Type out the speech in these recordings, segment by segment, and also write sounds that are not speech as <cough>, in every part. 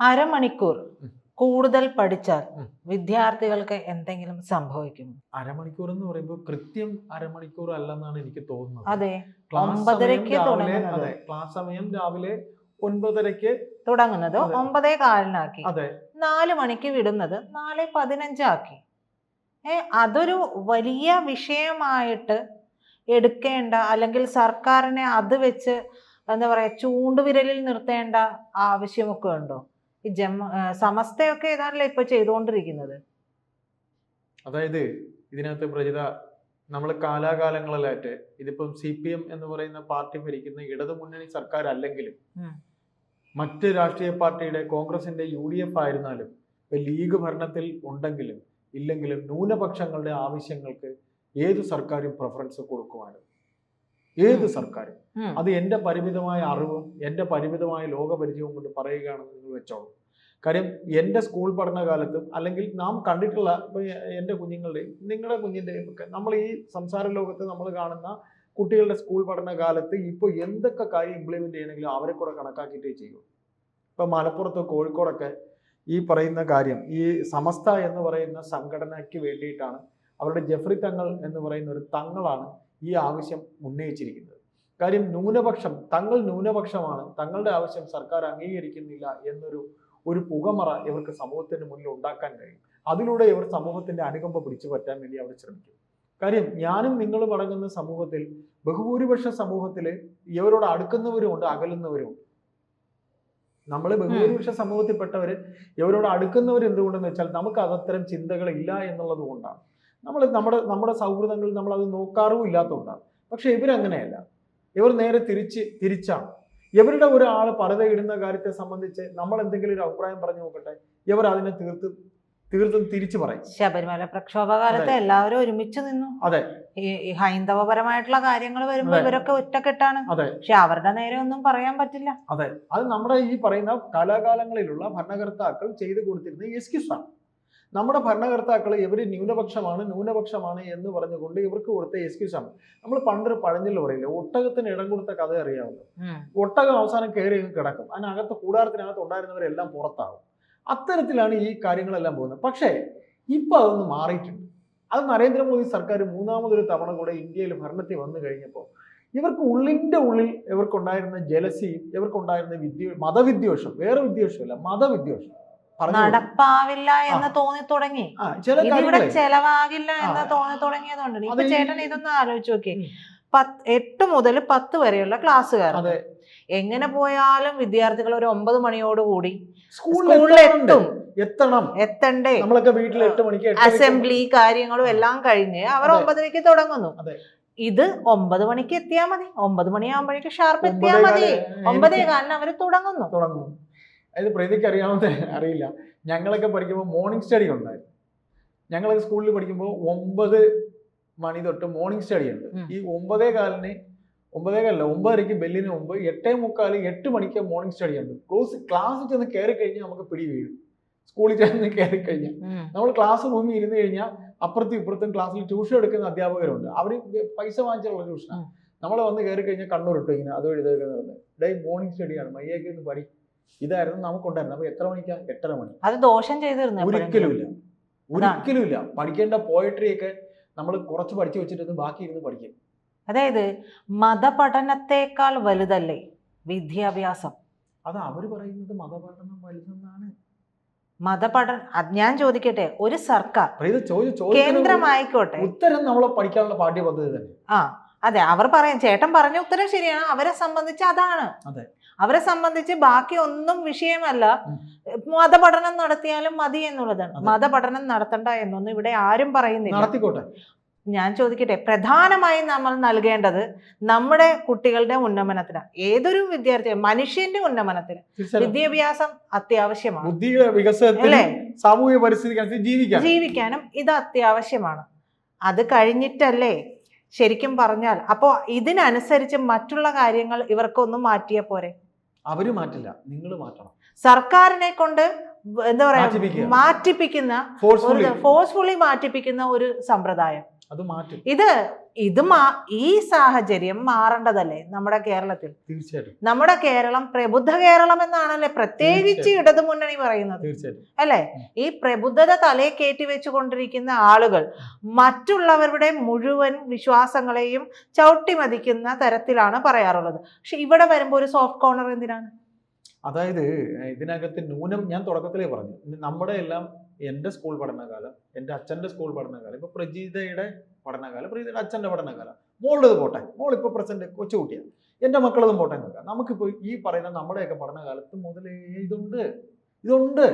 അരമണിക്കൂർ. കൂടുതൽ പഠിച്ചാൽ വിദ്യാർത്ഥികൾക്ക് എന്തെങ്കിലും സംഭവിക്കും. അരമണിക്കൂർ എന്ന് പറയുമ്പോൾ കൃത്യം അരമണിക്കൂർ അല്ലെന്നാണ് എനിക്ക് തോന്നുന്നത്. അതെ ഒമ്പതരക്ക്. അതെ ക്ലാസ് സമയം രാവിലെ ഒൻപതരക്ക് തുടങ്ങുന്നത്. ഒമ്പതേ കാലിനാക്കി. അതെ. നാല് മണിക്ക് വിടുന്നത്. നാല് പതിനഞ്ചാക്കി. ഏ അതൊരു വലിയ വിഷയമായിട്ട് എടുക്കേണ്ട അല്ലെങ്കിൽ സർക്കാരിനെ അത് വെച്ച് എന്താ പറയാ ചൂണ്ടുവിരലിൽ നിർത്തേണ്ട ആവശ്യമൊക്കെ ഉണ്ടോ? ഈ സമസ്തയൊക്കെ ഏതാണല്ലോ ഇപ്പൊ ചെയ്തുകൊണ്ടിരിക്കുന്നത് അതായത് ഇതിനകത്ത് പ്രജിത നമ്മൾ കാലാകാലങ്ങളിലായിട്ട് ഇതിപ്പം സി പി എം എന്ന് പറയുന്ന പാർട്ടി ഭരിക്കുന്ന ഇടതു മുന്നണി സർക്കാർ അല്ലെങ്കിലും. മറ്റ് രാഷ്ട്രീയ പാർട്ടിയുടെ കോൺഗ്രസിന്റെ യു ഡി എഫ് ആയിരുന്നാലും ഇപ്പൊ ലീഗ് ഭരണത്തിൽ ഉണ്ടെങ്കിലും ഇല്ലെങ്കിലും ന്യൂനപക്ഷങ്ങളുടെ ആവശ്യങ്ങൾക്ക് ഏത് സർക്കാരും പ്രിഫറൻസ് കൊടുക്കുവാനും ഏത്. സർക്കാരും. അത് എന്റെ പരിമിതമായ അറിവും എന്റെ പരിമിതമായ ലോകപരിചയവും കൊണ്ട് പറയുകയാണെന്ന് നിങ്ങൾ വെച്ചോളൂ. കാര്യം എന്റെ സ്കൂൾ പഠനകാലത്തും അല്ലെങ്കിൽ നാം കണ്ടിട്ടുള്ള ഇപ്പോൾ എന്റെ കുഞ്ഞുങ്ങളുടെയും നിങ്ങളുടെ കുഞ്ഞിന്റെയും ഒക്കെ നമ്മൾ ഈ സംസാര ലോകത്ത് നമ്മൾ കാണുന്ന കുട്ടികളുടെ സ്കൂൾ പഠനകാലത്ത് ഇപ്പോൾ എന്തൊക്കെ കാര്യം ഇംപ്ലിമെന്റ് ചെയ്യണമെങ്കിലും അവരെ കൂടെ കണക്കാക്കിയിട്ടേ ചെയ്യൂ ഇപ്പൊ മലപ്പുറത്ത് കോഴിക്കോടൊക്കെ ഈ പറയുന്ന കാര്യം ഈ സമസ്ത എന്ന് പറയുന്ന സംഘടനയ്ക്ക് വേണ്ടിയിട്ടാണ് അവരുടെ ജഫ്രി തങ്ങൾ എന്ന് പറയുന്ന ഒരു തങ്ങളാണ് ഈ ആവശ്യം ഉന്നയിച്ചിരിക്കുന്നത്. കാര്യം ന്യൂനപക്ഷം തങ്ങൾ ന്യൂനപക്ഷമാണ് തങ്ങളുടെ ആവശ്യം സർക്കാർ അംഗീകരിക്കുന്നില്ല എന്നൊരു ഒരു പുകമറ ഇവർക്ക് സമൂഹത്തിന് മുന്നിൽ ഉണ്ടാക്കാൻ കഴിയും. അതിലൂടെ ഇവർ സമൂഹത്തിന്റെ അനുകമ്പ പിടിച്ചു പറ്റാൻ വേണ്ടി അവർ ശ്രമിക്കും. കാര്യം ഞാനും നിങ്ങളും അടങ്ങുന്ന സമൂഹത്തിൽ ബഹുഭൂരിപക്ഷ സമൂഹത്തിൽ ഇവരോട് അടുക്കുന്നവരും ഉണ്ട് അകലുന്നവരും നമ്മൾ ബഹുഭൂരിപക്ഷ സമൂഹത്തിൽപ്പെട്ടവർ ഇവരോട് അടുക്കുന്നവർ എന്തുകൊണ്ടെന്ന് വെച്ചാൽ നമുക്ക് അതത്തരം ചിന്തകൾ ഇല്ല എന്നുള്ളത് കൊണ്ടാണ് നമ്മൾ നമ്മുടെ നമ്മുടെ സൗഹൃദങ്ങളിൽ നമ്മൾ അത് നോക്കാറും ഇല്ലാത്തതുകൊണ്ടാണ്. പക്ഷെ ഇവരങ്ങനെയല്ല. ഇവർ നേരെ തിരിച്ച് തിരിച്ചാണ്. ഇവരുടെ ഒരാൾ പരതയിടുന്ന കാര്യത്തെ സംബന്ധിച്ച് നമ്മൾ എന്തെങ്കിലും ഒരു അഭിപ്രായം പറഞ്ഞു നോക്കട്ടെ. ഇവർ അതിനെ തീർത്ത് തീർത്തും തിരിച്ചു പറയും. ശബരിമല പ്രക്ഷോഭകാലത്ത് എല്ലാവരും ഒരുമിച്ച് നിന്നു. അതെ. ഈ ഹൈന്ദവപരമായിട്ടുള്ള കാര്യങ്ങൾ വരുമ്പോൾ ഇവരൊക്കെ ഒറ്റക്കെട്ടാണ്. അതെ. പക്ഷെ അവരുടെ നേരെ ഒന്നും പറയാൻ പറ്റില്ല. അതെ. അത് നമ്മുടെ ഈ പറയുന്ന കാലാകാലങ്ങളിലുള്ള ഭരണകർത്താക്കൾ ചെയ്തു കൊടുത്തിരുന്ന എസ്കിസ് ആണ് നമ്മുടെ ഭരണകർത്താക്കൾ ഇവർ ന്യൂനപക്ഷമാണ് ന്യൂനപക്ഷമാണ് എന്ന് പറഞ്ഞുകൊണ്ട് ഇവർക്ക് കൊടുത്ത എക്സ്ക്യൂസ് ആണ്. നമ്മൾ പണ്ടൊരു പഴഞ്ഞിൽ പറയില്ലേ ഒട്ടകത്തിന് ഇടം കൊടുത്ത കഥ അറിയാമല്ലോ. ഒട്ടകം അവസാനം കയറി കിടക്കും. അതിനകത്ത് കൂടാരത്തിനകത്ത് ഉണ്ടായിരുന്നവരെല്ലാം പുറത്താവും. അത്തരത്തിലാണ് ഈ കാര്യങ്ങളെല്ലാം പോകുന്നത്. പക്ഷേ ഇപ്പൊ അതൊന്ന് മാറിയിട്ടുണ്ട്. അത് നരേന്ദ്രമോദി സർക്കാർ മൂന്നാമതൊരു തവണ കൂടെ ഇന്ത്യയിൽ ഭരണത്തിൽ വന്നു കഴിഞ്ഞപ്പോൾ ഇവർക്ക് ഉള്ളിന്റെ ഉള്ളിൽ ഇവർക്കുണ്ടായിരുന്ന ജലസിയും ഇവർക്കുണ്ടായിരുന്ന വിദ്യ മതവിദ്വേഷം വേറെ വിദ്വേഷമല്ല മതവിദ്വേഷം. നടപ്പാവില്ല എന്ന് തോന്നി തുടങ്ങി ഇവിടെ ഇതിവിടെ ചെലവാകില്ല എന്ന്. തോന്നി തുടങ്ങിയതുകൊണ്ട് ഇപ്പൊ ചേട്ടൻ ഇതൊന്ന് ആലോചിച്ച് നോക്കി. പത്ത് എട്ട് മുതൽ പത്ത് വരെയുള്ള ക്ലാസ്സുകാർ. എങ്ങനെ പോയാലും വിദ്യാർത്ഥികൾ ഒരു ഒമ്പത് മണിയോടുകൂടി സ്കൂളിലെത്തും എത്തണം. എത്തും. എത്തണം. എത്തണ്ടേ? നമ്മളൊക്കെ വീട്ടിൽ എട്ട് മണിക്ക് അസംബ്ലി കാര്യങ്ങളും എല്ലാം കഴിഞ്ഞ് അവർ. ഒമ്പതരയ്ക്ക് തുടങ്ങുന്നു. ഇത് ഒമ്പത് മണിക്ക് എത്തിയാൽ മതി. ഒമ്പത് മണിയാകുമ്പോഴേക്ക് ഷാർപ്പ് എത്തിയാൽ മതി. ഒമ്പതേ കാലിന് അവർ തുടങ്ങുന്നു. തുടങ്ങും. അതായത് പ്രീതിക്ക് അറിയാവുന്ന <laughs> അറിയില്ല. ഞങ്ങളൊക്കെ പഠിക്കുമ്പോൾ മോർണിംഗ് സ്റ്റഡി ഉണ്ടായിരുന്നു. ഞങ്ങളൊക്കെ സ്കൂളിൽ പഠിക്കുമ്പോൾ ഒമ്പത് മണി തൊട്ട് മോർണിംഗ് സ്റ്റഡി ഉണ്ട്. ഈ ഒമ്പതേ കാലിന് ഒമ്പതേ കാലല്ല ഒമ്പതരയ്ക്ക് ബെല്ലിന് മുമ്പ് എട്ടേ മുക്കാൽ എട്ട് മണിക്ക് മോർണിംഗ് സ്റ്റഡി ഉണ്ട്. ക്ലോസ് ക്ലാസ്സിൽ ചെന്ന് കയറി കഴിഞ്ഞാൽ നമുക്ക് പിടി വീഴും. സ്കൂളിൽ ചെന്ന് കയറി കഴിഞ്ഞാൽ നമ്മൾ ക്ലാസ് റൂമിൽ ഇരുന്ന് കഴിഞ്ഞാൽ അപ്പുറത്തും ഇപ്പുറത്തും ക്ലാസ്സിൽ ട്യൂഷൻ എടുക്കുന്ന അധ്യാപകരുണ്ട്. അവർ പൈസ വാങ്ങിച്ചുള്ള ട്യൂഷനാണ് നമ്മൾ വന്ന് കയറി കഴിഞ്ഞാൽ കണ്ണൂർ ഇട്ടു ഇങ്ങനെ അത് ഇതൊക്കെ നടന്ന്. ഡേ മോർണിംഗ് സ്റ്റഡിയാണ് മയ്യേക്ക് ഒന്ന് പഠി. ഇതായിരുന്നു നമുക്കുണ്ടായിരുന്നത്. അപ്പൊ എത്ര മണിക്കാ? എട്ടര മണി. അത് ദോഷം ചെയ്തിരുന്നു ഒരിക്കലും. ഇല്ല ഒരിക്കലും ഇല്ല പഠിക്കേണ്ട പോയട്രി ഒക്കെ നമ്മൾ കുറച്ച് പഠിച്ചു വെച്ചിട്ട് ബാക്കി ഇരുന്ന് പഠിക്കും. അതായത് മതപഠനത്തെക്കാൾ വലുതല്ലേ വിദ്യാഭ്യാസം? അത് അവർ പറയുന്നത് മതപഠനം വലുതെന്നാണ്. മതപഠന ഞാൻ ചോദിക്കട്ടെ ഒരു സർക്കാർ കേന്ദ്രമായിക്കോട്ടെ. ഉത്തരം നമ്മൾ പഠിക്കാനുള്ള പാഠ്യപദ്ധതി തന്നെ. ആ അതെ അവർ പറയാം ചേട്ടൻ പറഞ്ഞ ഉത്തരം ശരിയാണ് അവരെ സംബന്ധിച്ച് അതാണ്. അതെ. അവരെ സംബന്ധിച്ച് ബാക്കി ഒന്നും വിഷയമല്ല. മതപഠനം നടത്തിയാലും മതി എന്നുള്ളതാണ്. മതപഠനം നടത്തണ്ട എന്നൊന്നും ഇവിടെ ആരും പറയുന്നില്ല. നടത്തിക്കോട്ടെ. ഞാൻ ചോദിക്കട്ടെ പ്രധാനമായും നമ്മൾ നൽകേണ്ടത് നമ്മുടെ കുട്ടികളുടെ ഉന്നമനത്തിന്. ഏതൊരു വിദ്യാർത്ഥി മനുഷ്യന്റെ ഉന്നമനത്തിന്. വിദ്യാഭ്യാസം അത്യാവശ്യമാണ്. ബുദ്ധി സാമൂഹിക ജീവിക്കാൻ ജീവിക്കാനും. ഇത് അത്യാവശ്യമാണ്. അത് കഴിഞ്ഞിട്ടല്ലേ? ശരിക്കും പറഞ്ഞാൽ അപ്പോൾ ഇതിനനുസരിച്ച് മറ്റുള്ള കാര്യങ്ങൾ ഇവർക്കൊന്നും മാറ്റിയ പോരെ? അവർ മാറ്റില്ല നിങ്ങൾ മാറ്റണം. സർക്കാരിനെ കൊണ്ട് എന്താ പറയാ മാറ്റിപ്പിക്കുന്ന ഫോഴ്സ്ഫുള്ളി മാറ്റിപ്പിക്കുന്ന ഒരു സമ്പ്രദായം. അത് മാറ്റും. ഇത് ഇത് മാ ഈ സാഹചര്യം മാറേണ്ടതല്ലേ നമ്മുടെ കേരളത്തിൽ? തീർച്ചയായിട്ടും. നമ്മുടെ കേരളം പ്രബുദ്ധ കേരളം എന്നാണല്ലേ പ്രത്യേകിച്ച് ഇടതുമുന്നണി ഇടതു മുന്നണി പറയുന്നത് അല്ലേ ഈ പ്രബുദ്ധത തലയെ കയറ്റി വെച്ചുകൊണ്ടിരിക്കുന്ന ആളുകൾ മറ്റുള്ളവരുടെ മുഴുവൻ വിശ്വാസങ്ങളെയും ചവിട്ടിമതിക്കുന്ന തരത്തിലാണ് പറയാറുള്ളത്. പക്ഷെ ഇവിടെ വരുമ്പോൾ ഒരു സോഫ്റ്റ് കോർണർ എന്തിനാണ്? അതായത് ഇതിനകത്ത് ന്യൂനം ഞാൻ തുടക്കത്തിലേ പറഞ്ഞു. നമ്മുടെ എല്ലാം എന്റെ സ്കൂൾ പഠനകാലം എന്റെ അച്ഛന്റെ സ്കൂൾ പഠനകാലം ഇപ്പോൾ പ്രജീതയുടെ പഠനകാലം പ്രജീതയുടെ അച്ഛന്റെ പഠനകാലം. മോളുടേത് പോട്ടെ? മോൾ ഇപ്പോൾ പ്രസന്റ് കൊച്ചുകുട്ടിയാണ് എന്റെ മക്കളതും പോട്ടെ നോക്കാം നമുക്കിപ്പോൾ ഈ പറയുന്ന നമ്മുടെയൊക്കെ പഠനകാലത്ത് മുതലേ ഇതുണ്ട്. ഇതുണ്ട്.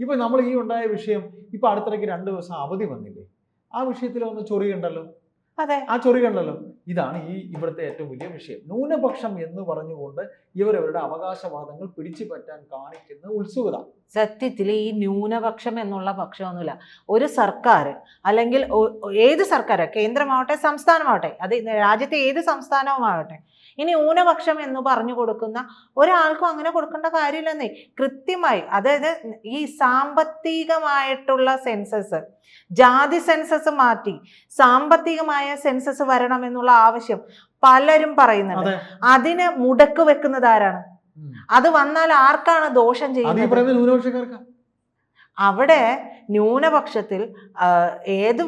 ഇപ്പോൾ നമ്മൾ ഈ ഉണ്ടായ വിഷയം ഇപ്പോൾ അടുത്തിടയ്ക്ക് രണ്ട് ദിവസം അവധി വന്നില്ലേ? ആ വിഷയത്തിൽ ഒന്ന് ചൊറിയുണ്ടല്ലോ? ആ ചൊറി കണ്ടല്ലോ. ഇതാണ് ഈ ഇവിടുത്തെ ഏറ്റവും വലിയ വിഷയം. ന്യൂനപക്ഷം എന്ന് പറഞ്ഞുകൊണ്ട് ഇവരവരുടെ അവകാശവാദങ്ങൾ പിടിച്ചു പറ്റാൻ കാണിക്കുന്ന ഉത്സുകത. സത്യത്തിൽ ഈ ന്യൂനപക്ഷം എന്നുള്ള പക്ഷമൊന്നുമില്ല. ഒരു സർക്കാർ അല്ലെങ്കിൽ ഏത് സർക്കാർ കേന്ദ്രമാവട്ടെ സംസ്ഥാനമാവട്ടെ. അത് രാജ്യത്തെ ഏത് സംസ്ഥാനവുമാവട്ടെ. ഇനി ന്യൂനപക്ഷം എന്ന് പറഞ്ഞു കൊടുക്കുന്ന ഒരാൾക്കും അങ്ങനെ കൊടുക്കേണ്ട കാര്യമില്ലെന്നേ. കൃത്യമായി അതായത് ഈ സാമ്പത്തികമായിട്ടുള്ള സെൻസസ് ജാതി സെൻസസ് മാറ്റി സാമ്പത്തികമായ സെൻസസ് വരണം എന്നുള്ള ആവശ്യം പലരും പറയുന്നുണ്ട്. അതെ. അതിന് മുടക്ക് വെക്കുന്നത് ആരാണ്? അത് വന്നാൽ ആർക്കാണ് ദോഷം ചെയ്യുന്നത്? അവിടെ ന്യൂനപക്ഷത്തിൽ ഏത്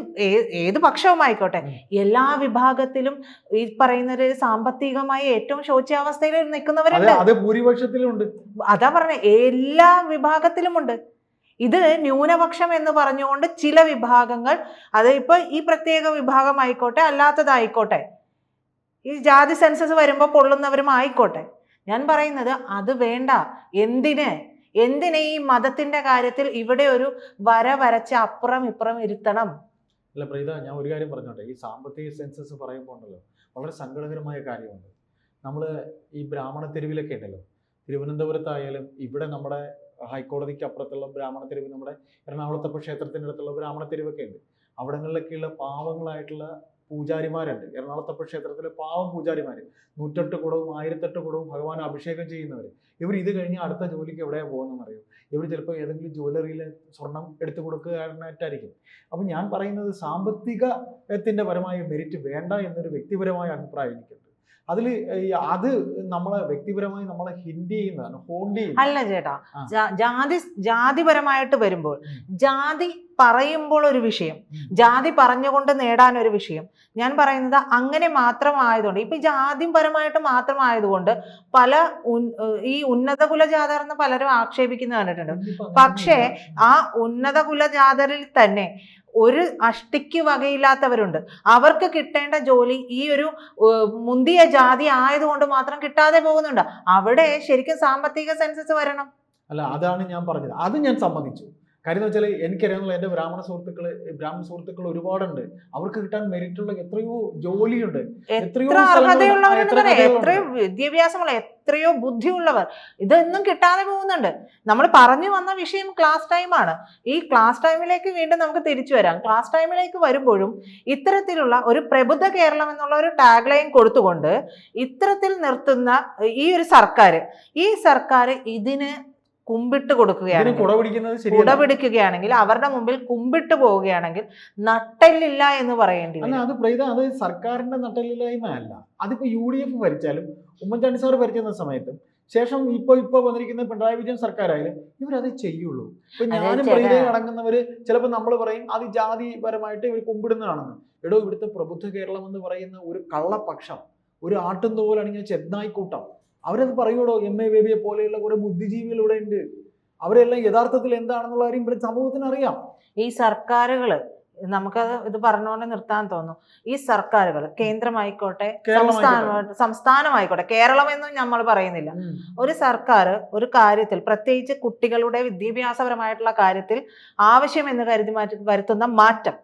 ഏത് പക്ഷവുമായിക്കോട്ടെ എല്ലാ വിഭാഗത്തിലും ഈ പറയുന്നത് സാമ്പത്തികമായി ഏറ്റവും ശോച്യാവസ്ഥയിൽ നിൽക്കുന്നവരുണ്ട്. അത് ഭൂരിപക്ഷത്തിലുണ്ട് അതാ പറഞ്ഞ എല്ലാ വിഭാഗത്തിലുമുണ്ട്. ഇത് ന്യൂനപക്ഷം എന്ന് പറഞ്ഞുകൊണ്ട് ചില വിഭാഗങ്ങൾ അത് ഇപ്പൊ ഈ പ്രത്യേക വിഭാഗമായിക്കോട്ടെ അല്ലാത്തതായിക്കോട്ടെ ഈ ജാതി സെൻസസ് വരുമ്പോൾ പൊള്ളുന്നവരും ആയിക്കോട്ടെ ഞാൻ പറയുന്നത് അത് വേണ്ട എന്തിന് എന്തിന് ഈ മതത്തിന്റെ കാര്യത്തിൽ ഇവിടെ ഒരു വര വരച്ച് അപ്പുറം ഇപ്പുറം ഇരുത്തണം? അല്ല പ്രീത ഞാൻ ഒരു കാര്യം പറഞ്ഞോട്ടെ. ഈ സാമ്പത്തിക സെൻസസ് പറയുമ്പോൾ ഉണ്ടല്ലോ വളരെ സങ്കടകരമായ കാര്യമുണ്ട്. നമ്മൾ ഈ ബ്രാഹ്മണ തെരുവിലൊക്കെ ഉണ്ടല്ലോ. തിരുവനന്തപുരത്തായാലും ഇവിടെ നമ്മുടെ ഹൈക്കോടതിക്ക് അപ്പുറത്തുള്ള ബ്രാഹ്മണ തെരുവ് നമ്മുടെ എറണാകുളത്തപ്പ ക്ഷേത്രത്തിന്റെ അടുത്തുള്ള ബ്രാഹ്മണ തെരുവൊക്കെ ഉണ്ട്. അവിടങ്ങളിലൊക്കെയുള്ള പാവങ്ങളായിട്ടുള്ള പൂജാരിമാരുണ്ട്. എറണാകുളത്തപ്പ ക്ഷേത്രത്തിലെ പാവം പൂജാരിമാർ നൂറ്റെട്ട് കുടവും ആയിരത്തെട്ട് കുടവും ഭഗവാൻ അഭിഷേകം ചെയ്യുന്നവർ ഇവർ ഇത് കഴിഞ്ഞ് അടുത്ത ജോലിക്ക് എവിടെയാണ് പോകുന്നതെന്ന് അറിയും ഇവർ ചിലപ്പോൾ ഏതെങ്കിലും ജ്വല്ലറിയിൽ സ്വർണം എടുത്തു കൊടുക്കുകയായിട്ടായിരിക്കും അപ്പം ഞാൻ പറയുന്നത് സാമ്പത്തികത്തിന്റെ പരമായ മെരിറ്റ് വേണ്ട എന്നൊരു വ്യക്തിപരമായ അഭിപ്രായം എനിക്കുണ്ട്. അതിൽ അത് നമ്മളെ വ്യക്തിപരമായി നമ്മളെ ഹിൻഡ് ചെയ്യുന്നതാണ് ഹോണ്ട് ചെയ്യുന്നത് അല്ല ചേട്ടാ ജാതി ജാതിപരമായിട്ട് വരുമ്പോൾ ജാതി പറയുമ്പോൾ ഒരു വിഷയം. ജാതി പറഞ്ഞുകൊണ്ട് നേടാൻ ഒരു വിഷയം. ഞാൻ പറയുന്നത് അങ്ങനെ മാത്രമായതുകൊണ്ട് ഇപ്പൊ ജാതിപരമായിട്ട് മാത്രമായതുകൊണ്ട് പല ഈ ഉന്നത കുലജാതർ എന്ന് പലരും ആക്ഷേപിക്കുന്ന കണ്ടിട്ടുണ്ട്. പക്ഷേ ആ ഉന്നത കുലജാതരിൽ തന്നെ ഒരു അഷ്ടിക്ക് വകയില്ലാത്തവരുണ്ട്. അവർക്ക് കിട്ടേണ്ട ജോലി ഈ ഒരു മുന്തിയ ജാതി ആയതുകൊണ്ട് മാത്രം കിട്ടാതെ പോകുന്നുണ്ട്. അവിടെ ശരിക്കും സാമ്പത്തിക സെൻസസ് വരണം. അല്ല അതാണ് ഞാൻ പറഞ്ഞത്. അത് ഞാൻ സമ്മതിച്ചു. കാര്യം എന്ന് വെച്ചാൽ എനിക്കറിയാവുന്ന എന്റെ ബ്രാഹ്മണ സുഹൃത്തുക്കൾ ബ്രാഹ്മണ സുഹൃത്തുക്കൾ ഒരുപാടുണ്ട്. അവർക്ക് കിട്ടാൻ മെറിറ്റുള്ള എത്രയോ ജോലിയുണ്ട്. എത്രയോ. എത്രയോ വിദ്യാഭ്യാസമുള്ള എത്രയോ ബുദ്ധിയുള്ളവർ. ഇതൊന്നും കിട്ടാതെ പോകുന്നുണ്ട്. നമ്മൾ പറഞ്ഞു വന്ന വിഷയം ക്ലാസ് ടൈമാണ് ഈ ക്ലാസ് ടൈമിലേക്ക് വീണ്ടും നമുക്ക് തിരിച്ചു വരാം. ക്ലാസ് ടൈമിലേക്ക് വരുമ്പോഴും ഇത്തരത്തിലുള്ള ഒരു പ്രബുദ്ധ കേരളം എന്നുള്ള ഒരു ടാഗ് ലൈൻ കൊടുത്തുകൊണ്ട് ഇത്തരത്തിൽ നിർത്തുന്ന ഈ ഒരു സർക്കാർ ഈ സർക്കാർ ഇതിന് കുമ്പിട്ട് കൊടുക്കുകയാണെങ്കിൽ കൊടുക്കുകയാണ് കുട പിടിക്കുകയാണെങ്കിൽ അവരുടെ മുമ്പിൽ കുമ്പിട്ട് പോവുകയാണെങ്കിൽ നട്ടല്ലില്ല എന്ന് പറയേണ്ടി അത് പ്രീത അത് സർക്കാരിന്റെ നട്ടലില്ലായ്മ അല്ല. അതിപ്പോ യു ഡി എഫ് ഭരിച്ചാലും ഉമ്മൻചാണ്ടി സാർ ഭരിക്കുന്ന സമയത്തും ശേഷം ഇപ്പൊ ഇപ്പൊ വന്നിരിക്കുന്ന പിണറായി വിജയൻ സർക്കാരായാലും ഇവരത് ചെയ്യുള്ളൂ. ഇപ്പൊ ഞാനും പ്രീത പ്രീതയും അടങ്ങുന്നവര് ചിലപ്പോൾ നമ്മൾ പറയും അത് ജാതിപരമായിട്ട് ഇവർ കുമ്പിടുന്നതാണെന്ന്. എടോ ഇവിടുത്തെ പ്രബുദ്ധ കേരളം എന്ന് പറയുന്ന ഒരു കള്ളപക്ഷം ഒരു ആട്ടും തോലണിഞ്ഞ ചെന്നായിക്കൂട്ടം അവരത് പറയൂടോ എം എ ബേബിയെ പോലെയുള്ള കുറെ ബുദ്ധിജീവികൾ ഇവിടെ ഉണ്ട്. അവരെല്ലാം യഥാർത്ഥത്തിൽ എന്താണെന്നുള്ള കാര്യം ഇവിടെ സമൂഹത്തിന് അറിയാം ഈ സർക്കാരുകൾ നമുക്ക് ഇത് പറഞ്ഞുകൊണ്ട് നിർത്താൻ തോന്നുന്നു. ഈ സർക്കാരുകൾ കേന്ദ്രമായിക്കോട്ടെ. സംസ്ഥാനമായിട്ട് സംസ്ഥാനമായിക്കോട്ടെ കേരളം എന്നും നമ്മൾ പറയുന്നില്ല. ഒരു സർക്കാർ ഒരു കാര്യത്തിൽ പ്രത്യേകിച്ച് കുട്ടികളുടെ വിദ്യാഭ്യാസപരമായിട്ടുള്ള കാര്യത്തിൽ ആവശ്യം എന്ന് കരുതി മാറ്റി വരുത്തുന്ന മാറ്റം.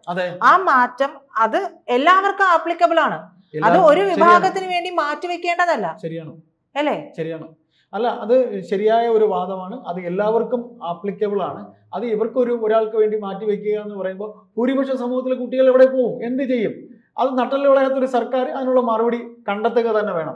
ആ മാറ്റം അത് എല്ലാവർക്കും ആപ്ലിക്കബിൾ ആണ്. അത് ഒരു വിഭാഗത്തിന് വേണ്ടി മാറ്റിവെക്കേണ്ടതല്ല. ശരിയാണ്. അല്ലേ? ശരിയാണ്. അല്ല അത് ശരിയായ ഒരു വാദമാണ്. അത് എല്ലാവർക്കും ആപ്ലിക്കബിൾ ആണ്. അത് ഇവർക്കൊരു ഒരാൾക്ക് വേണ്ടി മാറ്റി വെക്കുക എന്ന് പറയുമ്പോൾ ഭൂരിപക്ഷ സമൂഹത്തിലെ കുട്ടികൾ എവിടെ പോകും? എന്ത് ചെയ്യും? അത് നട്ടൽ വിളയാത്തൊരു സർക്കാർ അതിനുള്ള മറുപടി കണ്ടെത്തുക തന്നെ വേണം.